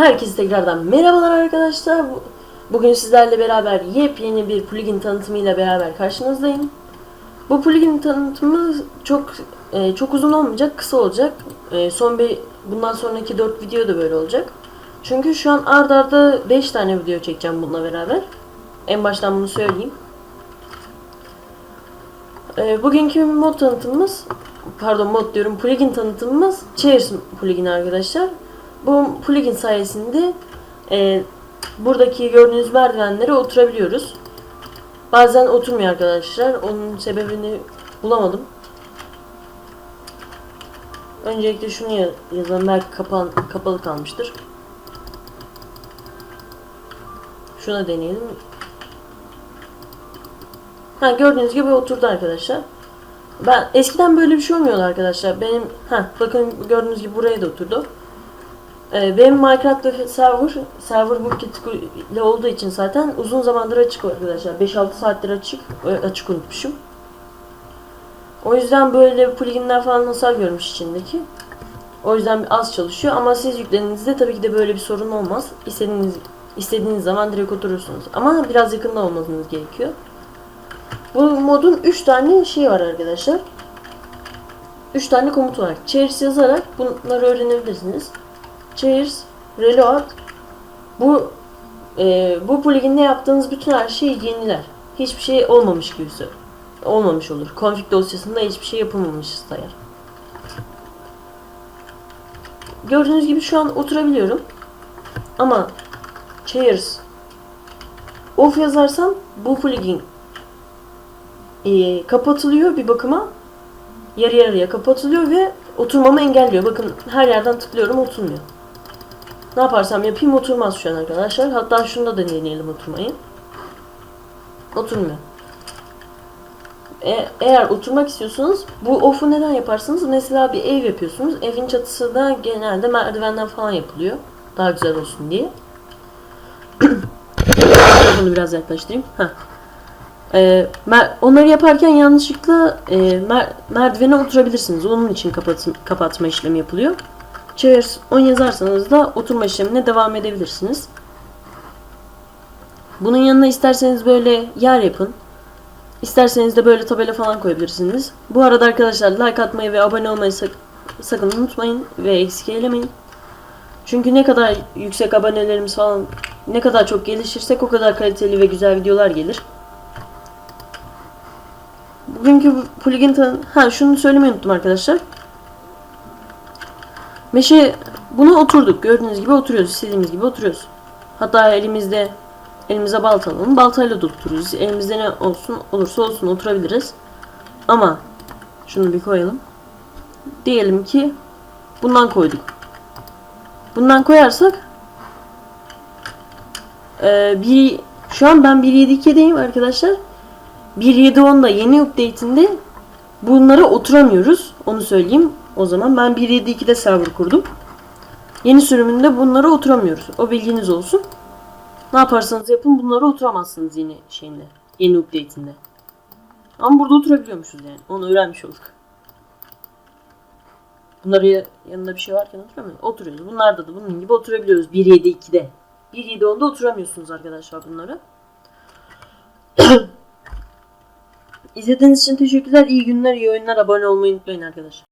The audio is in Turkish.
Herkese tekrardan merhabalar arkadaşlar. Bu- Bugün sizlerle beraber yepyeni bir plugin tanıtımıyla beraber karşınızdayım. Bu plugin tanıtımı çok e, çok uzun olmayacak, kısa olacak. E, son bir bundan sonraki 4 video da böyle olacak. Çünkü şu an ard arda 5 tane video çekeceğim bununla beraber. En baştan bunu söyleyeyim. E, bugünkü mod tanıtımımız pardon mod diyorum plugin tanıtımımız Cheers plugin arkadaşlar. Bu plugin sayesinde e, buradaki gördüğünüz merdivenlere oturabiliyoruz. Bazen oturmuyor arkadaşlar. Onun sebebini bulamadım. Öncelikle şunu ya- yazalım. Belki kapan, kapalı kalmıştır. Şuna deneyelim. Ha gördüğünüz gibi oturdu arkadaşlar. Ben eskiden böyle bir şey olmuyordu arkadaşlar. Benim ha bakın gördüğünüz gibi buraya da oturdu. Ee, benim Minecraft'ta server server bu ile olduğu için zaten uzun zamandır açık arkadaşlar. 5-6 saattir açık e, açık unutmuşum. O yüzden böyle pluginler falan hasar görmüş içindeki. O yüzden az çalışıyor ama siz yüklediğinizde tabii ki de böyle bir sorun olmaz. İstediğiniz istediğiniz zaman direkt oturursunuz. Ama biraz yakında olmanız gerekiyor. Bu modun 3 tane şey var arkadaşlar. 3 tane komut var. Cheers yazarak bunları öğrenebilirsiniz. Cheers, reload. Bu e, bu pluginde yaptığınız bütün her şeyi yeniler. Hiçbir şey olmamış gibi olmamış olur. Config dosyasında hiçbir şey yapılmamış sayar. Gördüğünüz gibi şu an oturabiliyorum. Ama Cheers off yazarsam bu plugin e, kapatılıyor bir bakıma. Yarı yarıya kapatılıyor ve oturmamı engelliyor. Bakın her yerden tıklıyorum oturmuyor. Ne yaparsam yapayım oturmaz şu an arkadaşlar. Hatta şunda da deneyelim oturmayı. Oturmuyor. E, eğer oturmak istiyorsanız bu off'u neden yaparsınız? Mesela bir ev yapıyorsunuz. Evin çatısı da genelde merdivenden falan yapılıyor. Daha güzel olsun diye. Bunu biraz yaklaştırayım. Heh. Mer- onları yaparken yanlışlıkla e, mer- merdivene oturabilirsiniz. Onun için kapatma işlemi yapılıyor. Chairs 10 yazarsanız da oturma işlemine devam edebilirsiniz. Bunun yanına isterseniz böyle yer yapın. İsterseniz de böyle tabela falan koyabilirsiniz. Bu arada arkadaşlar like atmayı ve abone olmayı sak- sakın unutmayın ve eksik eylemeyin. Çünkü ne kadar yüksek abonelerimiz falan ne kadar çok gelişirsek o kadar kaliteli ve güzel videolar gelir. Bugünkü bu plugin tanı- ha şunu söylemeyi unuttum arkadaşlar. Meşe buna oturduk. Gördüğünüz gibi oturuyoruz. istediğimiz gibi oturuyoruz. Hatta elimizde elimize balta alalım. Baltayla da otururuz. Elimizde ne olsun olursa olsun oturabiliriz. Ama şunu bir koyalım. Diyelim ki bundan koyduk. Bundan koyarsak e, bir şu an ben 1.7.2'deyim arkadaşlar. 1.7.10'da yeni update'inde bunlara oturamıyoruz. Onu söyleyeyim. O zaman ben 1.7.2'de server kurdum. Yeni sürümünde bunlara oturamıyoruz. O bilginiz olsun. Ne yaparsanız yapın bunlara oturamazsınız yeni şeyinde. Yeni update'inde. Ama burada oturabiliyormuşuz yani. Onu öğrenmiş olduk. Bunları ya- yanında bir şey varken oturamıyoruz. Oturuyoruz. Bunlarda da bunun gibi oturabiliyoruz. 1.7.2'de. 1.7.10'da oturamıyorsunuz arkadaşlar bunlara. İzlediğiniz için teşekkürler. İyi günler, iyi oyunlar. Abone olmayı unutmayın arkadaşlar.